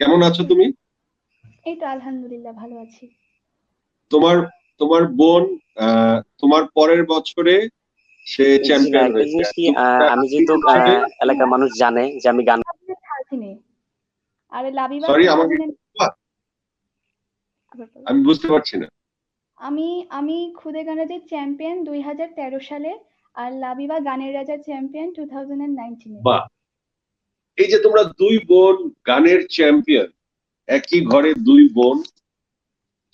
কেমন আছো তুমি? এই তো আলহামদুলিল্লাহ ভালো আছি। তোমার তোমার বোন আহ, তোমার পরের বছরে সে চ্যাম্পিয়ন হয়েছে। আমি যেহেতু এলাকার মানুষ জানে যে আমি গান আরে লাবিবা Sorry, আমাকে 2000 বাহ। আবার বলো। আমি বুঝতে পারছি না। আমি আমি খুদে গানের চ্যাম্পিয়ন দুই হাজার তেরো সালে আর লাবিবা গানের রাজা চ্যাম্পিয়ন টু থাউজেন্ড নাইনটিনে বাহ এই যে তোমরা দুই বোন গানের চ্যাম্পিয়ন একই ঘরে দুই বোন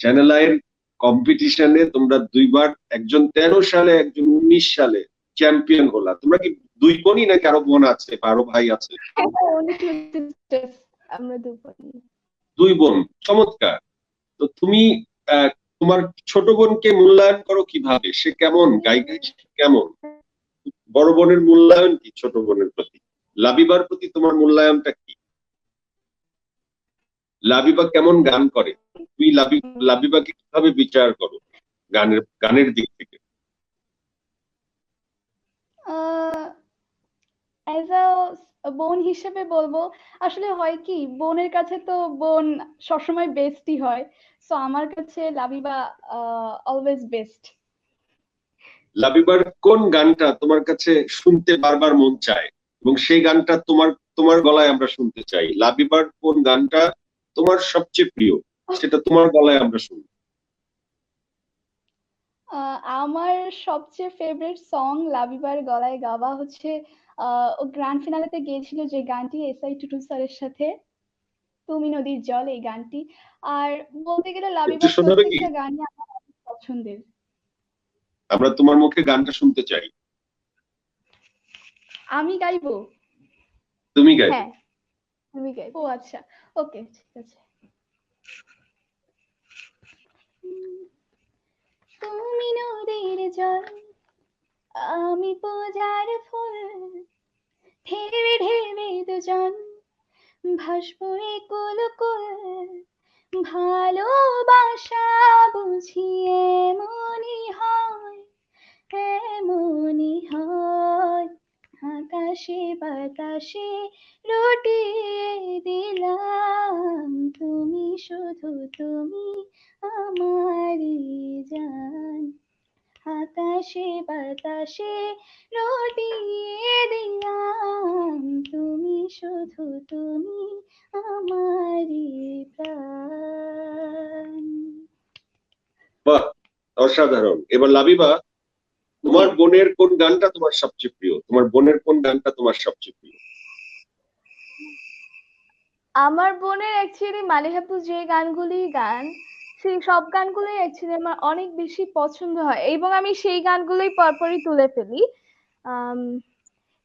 চ্যানেল আইয়ের কম্পিটিশনে তোমরা দুইবার একজন তেরো সালে একজন উনিশ সালে চ্যাম্পিয়ন হলা। তোমরা কি দুই বোনই নাকি আরও বোন আছে বা আরও ভাই আছে? দুই বোন চমৎকার। তো তুমি তোমার ছোট বোনকে মূল্যায়ন করো কীভাবে? সে কেমন? গায়িকা কেমন? বড় বোনের মূল্যায়ন কি ছোট বোনের প্রতি? লাবিবার প্রতি তোমার মূল্যায়নটা কি? লাবিবা কেমন গান করে? তুমি লাবি লাবিবাকে কীভাবে বিচার করো গানের গানের দিক থেকে? বোন হিসেবে বলব আসলে হয় কি বোনের কাছে তো বোন সবসময় বেস্টই হয় সো আমার কাছে লাবিবা অলওয়েজ বেস্ট লাবিবার কোন গানটা তোমার কাছে শুনতে বারবার মন চায়? এবং সেই গানটা তোমার তোমার গলায় আমরা শুনতে চাই। লাবিবার কোন গানটা তোমার সবচেয়ে প্রিয়? সেটা তোমার গলায় আমরা শুনি আমার সবচেয়ে ফেভারিট সং লাবিবার গলায় গাওয়া হচ্ছে আহ, ও গ্র্যান্ড ফিনালেতে গিয়েছিল যে গানটি এস আই টুটু স্যারের সাথে তুমি নদীর জল এই গানটি। আর বলতে গেলে লাবিবার কি? প্রত্যেকটা গানই আমার পছন্দের। আমরা তোমার মুখে গানটা শুনতে চাই। আমি গাইবো? তুমি গাই হ্যাঁ আমি গাইবো। ও আচ্ছা ওকে ঠিক আছে। তুমি নদীর জল আমি পূজার ফুল ঢেবে ঢেবে দুজন ভাসবো কুল কুল ভালোবাসা বুঝিয়ে বাতাসে রটিয়ে দিলাম। তুমি শুধু তুমি আমারই জান। আকাশে বাতাসে রটিয়ে দিলাম। তুমি শুধু তুমি আমারই প্রাণ। বাহ, অসাধারণ। এবার লাবিবা তোমার বোনের কোন গানটা তোমার সবচেয়ে প্রিয়? তোমার বোনের কোন গানটা তোমার সবচেয়ে প্রিয়? আমার বোনের অ্যাকচুয়ালি মালিহাপু যে গানগুলি গান সেই সব গানগুলোই অ্যাকচুয়ালি আমার অনেক বেশি পছন্দ হয় এবং আমি সেই গানগুলোই পরপরই তুলে ফেলি।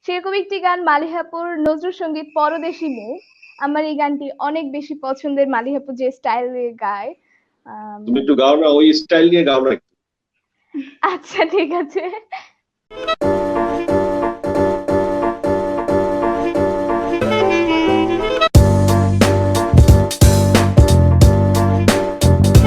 সেরকম একটি গান মালিহাপুর নজরুল সংগীত পরদেশি মেয়ে আমার এই গানটি অনেক বেশি পছন্দের মালিহাপুর যে স্টাইলে গায়। তুমি একটু গাও না ওই স্টাইল নিয়ে গাও না আচ্ছা ঠিক আছে।